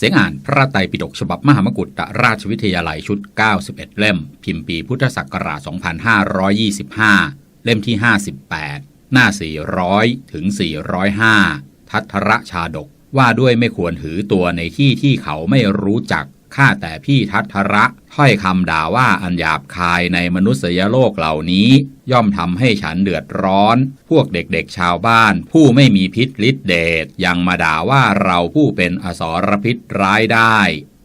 เสียงอ่านพระไตรปิฎกฉบับมหามกุฏราชวิทยาลัยชุด 91 เล่ม พิมพ์ปีพุทธศักราช 2525 เล่มที่ 58 หน้า 400 ถึง 405 ทัทระชาดกว่าด้วยไม่ควรถือตัวในที่ที่เขาไม่รู้จัก ข้าแต่พี่ทัทระถ้อยคำด่าว่าอันหยาบคายในมนุษยโลกเหล่านี้ ย่อมทำให้ฉันเดือดร้อน พวกเด็กๆชาวบ้าน ผู้ไม่มีพิษฤทธิเดชยังมาด่าว่าเราผู้เป็นอสรพิษร้ายได้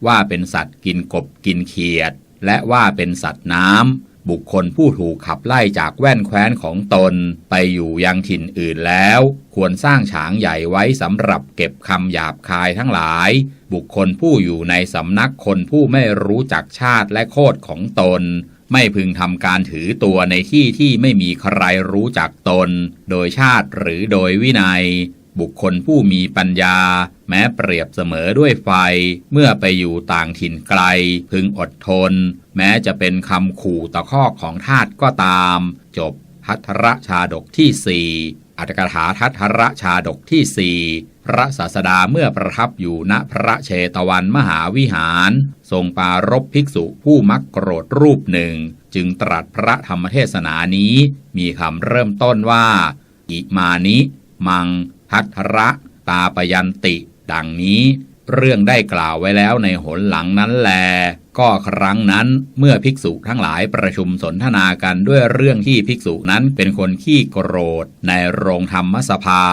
ว่าเป็นสัตว์กินกบกินเขียด และว่าเป็นสัตว์น้ำบุคคลผู้ถูกขับไล่จากแว่นแคว้นของตนไปอยู่ยังถิ่นอื่นแล้ว ควรสร้างฉางใหญ่ไว้สำหรับเก็บคำหยาบคายทั้งหลาย บุคคลผู้อยู่ในสำนักคนผู้ไม่รู้จักชาติและโคดของตน ไม่พึงทำการถือตัวในที่ที่ไม่มีใครรู้จักตน โดยชาติหรือโดยวินัย บุคคลผู้มีปัญญา แม้เปรียบเสมอด้วยไฟ เมื่อไปอยู่ต่างถิ่นไกล พึงอดทน แม้จะเป็นคำขู่ตะคอกของทาตก็ตาม จบพัทรชาดกที่สี่อัตถกถาทัทรชาดกที่สี่ พระศาสดาเมื่อประทับอยู่ณพระเชตวันมหาวิหาร ทรงปารบภิกษุผู้มักโกรธรูปหนึ่ง จึงตรัสพระธรรมเทศนานี้ มีคำเริ่มต้นว่า อิมานิ มังทัทระตาปยันติ ดังนี้ เรื่องได้กล่าวไว้แล้วในหนหลังนั้นแล ก็ครั้งนั้นเมื่อภิกษุทั้งหลายประชุมสนทนากันด้วยเรื่องที่ภิกษุนั้นเป็นคนขี้โกรธ ในโรงธรรมสภา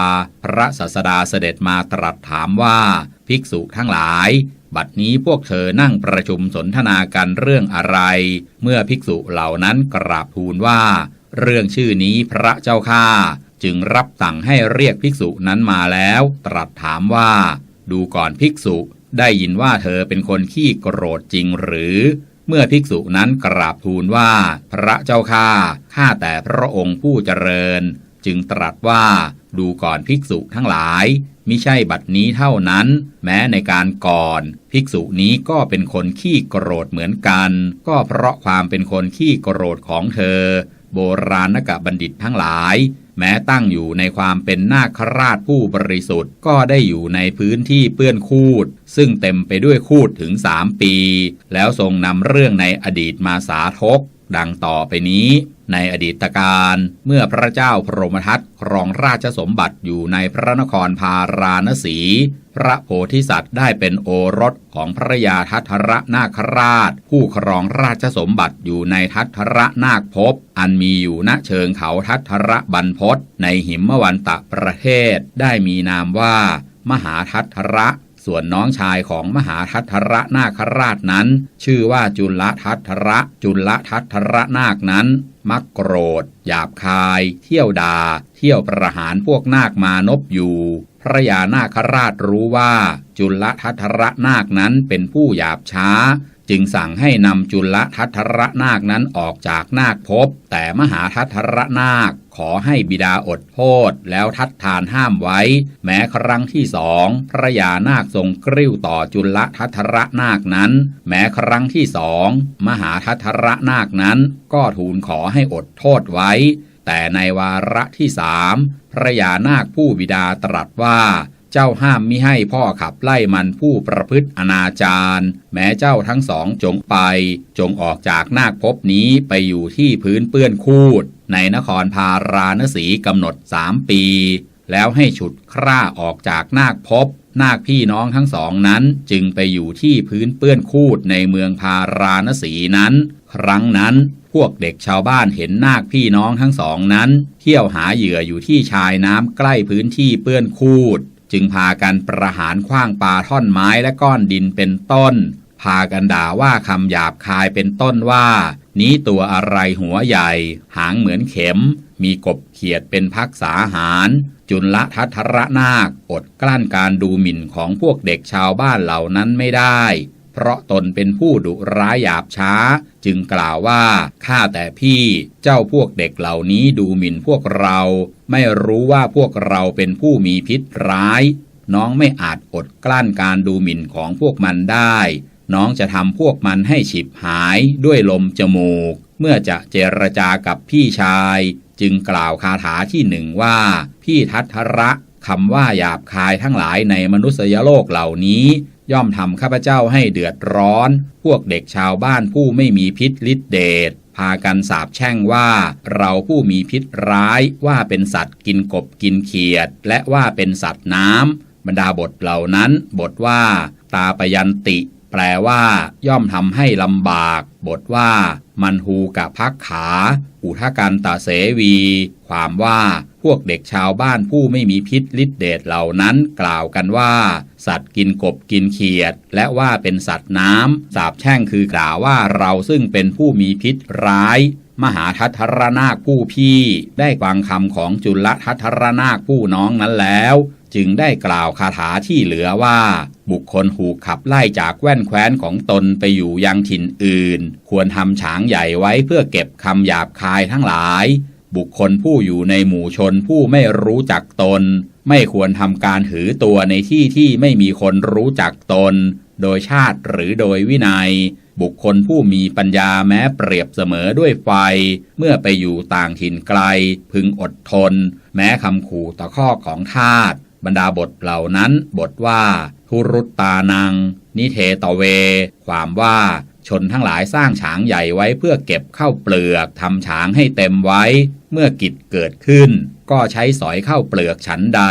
พระศาสดาเสด็จมาตรัสถามว่า ภิกษุทั้งหลาย บัดนี้พวกเธอนั่งประชุมสนทนากันเรื่องอะไร เมื่อภิกษุเหล่านั้นกราบทูลว่า เรื่องชื่อนี้พระเจ้าข้าจึงรับสั่งให้เรียกภิกษุนั้นมาแล้ว ตรัสถามว่า ดูก่อนภิกษุ ได้ยินว่าเธอเป็นคนขี้โกรธจริงหรือ เมื่อภิกษุนั้นกราบทูลว่า พระเจ้าข้าข้าแต่พระองค์ผู้เจริญ จึงตรัสว่าดูก่อนภิกษุทั้งหลายมิใช่บัดนี้เท่านั้น แม้ในการก่อน ภิกษุนี้ก็เป็นคนขี้โกรธเหมือนกัน ก็เพราะความเป็นคนขี้โกรธของเธอ โบราณกบัณฑิตทั้งหลาย แม้ตั้งอยู่ในความเป็นนาคราชผู้บริสุทธิ์ ก็ได้อยู่ในพื้นที่เปื้อนคูด ซึ่งเต็มไปด้วยคูดถึงสามปี แล้วทรงนำเรื่องในอดีตมาสาทก ดังต่อไปนี้ ในอดีตการเมื่อพระเจ้าพรหมทัตครองราชสมบัติอยู่ในพระนครพาราณสี พระโพธิสัตว์ได้เป็นโอรสของพระยาทัตทระนาคราช ผู้ครองราชสมบัติอยู่ในทัตทระนาคภพอันมีอยู่ณเชิงเขาทัตทระบรรพศในหิมวันตะประเทศได้มีนามว่ามหาทัตทระ ส่วนน้องชายของมหาทัตทระนาคราชนั้น ชื่อว่าจุลทัตทระจุลทัตทระนาคนั้น มักโกรธ หยาบคาย เที่ยวดา่าเที่ยวประหารพวกนาคมานพอยู่ พระยานาคราชรู้ว่า จุลทัตทระนาคนั้นเป็นผู้หยาบช้า จึงสั่งให้นำจุลทัตทระนาคนั้นออกจากนาคภพแต่มหาทัตทระนาค ขอให้บิดาอดโทษแล้วทัดทานห้ามไว้ แม้ครั้งที่สองพระยานาคทรงกริ้วต่อจุลทัทระนาคนั้น แม้ครั้งที่สองมหาทัทระนาคนั้น ก็ทูลขอให้อดโทษไว้ แต่ในวาระที่สามพระยานาคผู้บิดาตรัสว่า เจ้าห้ามมิให้พ่อขับไล่มันผู้ประพฤติอนาจารแม้เจ้าทั้งสองจงไป จงออกจากนาคภพนี้ไปอยู่ที่พื้นเปื้อนคูด ในนครพาราณสีกำหนดสามปี แล้วให้ฉุดคร่าออกจากนาคภพนาคพี่น้องทั้งสองนั้นจึงไปอยู่ที่พื้นเปื้อนคูดในเมืองพาราณสีนั้น ครั้งนั้นพวกเด็กชาวบ้านเห็นนาคพี่น้องทั้งสองนั้น เที่ยวหาเหยื่ออยู่ที่ชายน้ำใกล้พื้นที่เปื้อนคูด จึงพากันประหารขว้างปาท่อนไม้และก้อนดินเป็นต้น พากันด่าว่าคำหยาบคายเป็นต้นว่า นี้ตัวอะไรหัวใหญ่ หางเหมือนเข็ม มีกบเขียดเป็นพักษาหาร จุลทัทระนาคอดกลั้นการดูหมิ่นของพวกเด็กชาวบ้านเหล่านั้นไม่ได้ เพราะตนเป็นผู้ดุร้ายหยาบช้า จึงกล่าวว่าข้าแต่พี่เจ้าพวกเด็กเหล่านี้ดูหมิ่นพวกเรา ไม่รู้ว่าพวกเราเป็นผู้มีพิษร้าย น้องไม่อาจอดกลั้นการดูหมิ่นของพวกมันได้ น้องจะทำพวกมันให้ฉิบหายด้วยลมจมูก เมื่อจะเจรจากับพี่ชาย จึงกล่าวคาถาที่หนึ่งว่า พี่ทัทระคำว่าหยาบคายทั้งหลายในมนุษยโลกเหล่านี้ ย่อมทำข้าพเจ้าให้เดือดร้อน พวกเด็กชาวบ้านผู้ไม่มีพิษฤทธิเดชพากันสาบแช่งว่า เราผู้มีพิษร้ายว่าเป็นสัตว์กินกบกินเขียด และว่าเป็นสัตว์น้ำบรรดาบทเหล่านั้น บทว่า ตาปยันติ แปลว่า ย่อมทำให้ลำบาก บทว่า มันหูกะพักขา อุทกันตาเสวี ความว่าพวกเด็กชาวบ้านผู้ไม่มีพิษฤทธิเดชเหล่านั้นกล่าวกันว่า สัตว์กินกบกินเขียด และว่าเป็นสัตว์น้ำสาบแช่งคือกล่าวว่าเราซึ่งเป็นผู้มีพิษร้าย มหาทัทรนาคผู้พี่ ได้ฟังคำของจุลทัทรนาคผู้น้องนั้นแล้ว จึงได้กล่าวคาถาที่เหลือว่า บุคคลหูขับไล่จากแว่นแคว้นของตนไปอยู่ยังถิ่นอื่น ควรทำฉางใหญ่ไว้เพื่อเก็บคำหยาบคายทั้งหลาย บุคคลผู้อยู่ในหมู่ชนผู้ไม่รู้จักตน ไม่ควรทำการถือตัวในที่ที่ไม่มีคนรู้จักตน โดยชาติหรือโดยวินัย บุคคลผู้มีปัญญาแม้เปรียบเสมอด้วยไฟ เมื่อไปอยู่ต่างถิ่นไกล พึงอดทน แม้คำขู่ตะคอของทาส บรรดาบทเหล่านั้น บทว่า ทุรุตตานัง นิเทตเว ความว่าชนทั้งหลายสร้างฉางใหญ่ไว้เพื่อเก็บเข้าเปลือกทำฉางให้เต็มไว้ เมื่อกิจเกิดขึ้น ก็ใช้สอยเข้าเปลือกฉันใด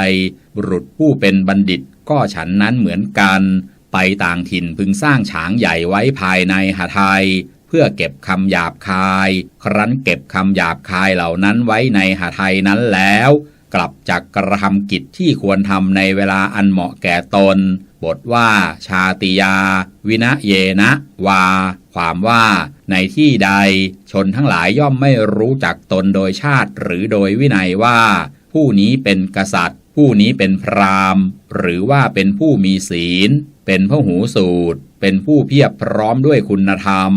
บุรุษผู้เป็นบัณฑิตก็ฉันนั้นเหมือนกัน ไปต่างถิ่นพึงสร้างฉางใหญ่ไว้ภายในหาไทยเพื่อเก็บคำหยาบคาย ครั้นเก็บคำหยาบคายเหล่านั้นไว้ในหาไทยนั้นแล้ว กลับจากกระทำกิจที่ควรทำในเวลาอันเหมาะแก่ตน บทว่า ชาติยา วินะเยนะ วา ความว่าในที่ใด ชนทั้งหลายย่อมไม่รู้จักตนโดยชาติหรือโดยวินัยว่า ผู้นี้เป็นกษัตริย์ ผู้นี้เป็นพราหมณ์ หรือว่าเป็นผู้มีศีล เป็นพหูสูตร เป็นผู้เพียบพร้อมด้วยคุณธรรม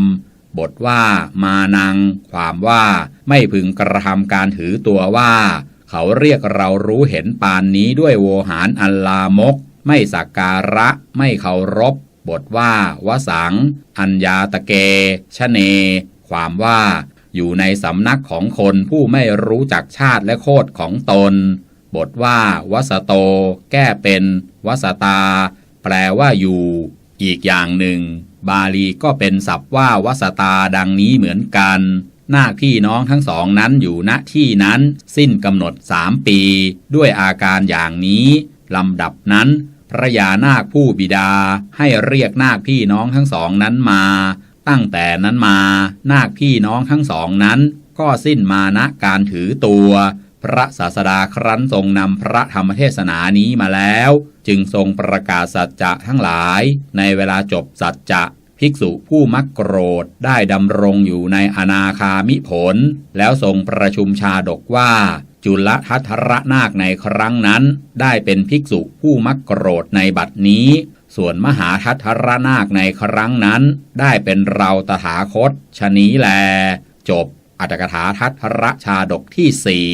บทว่ามานัง ความว่าไม่พึงกระทำการถือตัวว่า เขาเรียกเรารู้เห็นปานนี้ด้วยโวหารอันลามก ไม่สักการะ ไม่เคารพ บทว่าวสัง อัญญาตะเกชะเน ความว่า อยู่ในสำนักของคนผู้ไม่รู้จักชาติและโคดของตน บทว่าวสโต แก้เป็น วสตา แปลว่าอยู่ อีกอย่างหนึ่ง บาลีก็เป็นศัพท์ว่าวสตาดังนี้เหมือนกัน นาคพี่น้องทั้งสองนั้นอยู่ณที่นั้น สิ้นกำหนดสามปี ด้วยอาการอย่างนี้ลำดับนั้น พระยานาคผู้บิดาให้เรียกนาคพี่น้องทั้งสองนั้นมา ตั้งแต่นั้นมา นาคพี่น้องทั้งสองนั้น ก็สิ้นมานะการถือตัว พระศาสดาครั้นทรงนำพระธรรมเทศนานี้มาแล้ว จึงทรงประกาศสัจจะทั้งหลาย ในเวลาจบสัจจะ ภิกษุผู้มักโกรธได้ดำรงอยู่ในอนาคามิผล แล้วทรงประชุมชาดกว่า จุลทัทรนาคในครั้งนั้น ได้เป็นภิกษุผู้มักโกรธในบัดนี้ ส่วนมหาทัทรนาคในครั้งนั้น ได้เป็นเราตถาคตชะนี้แล จบอัตถกถาทัทรชาดกที่สี่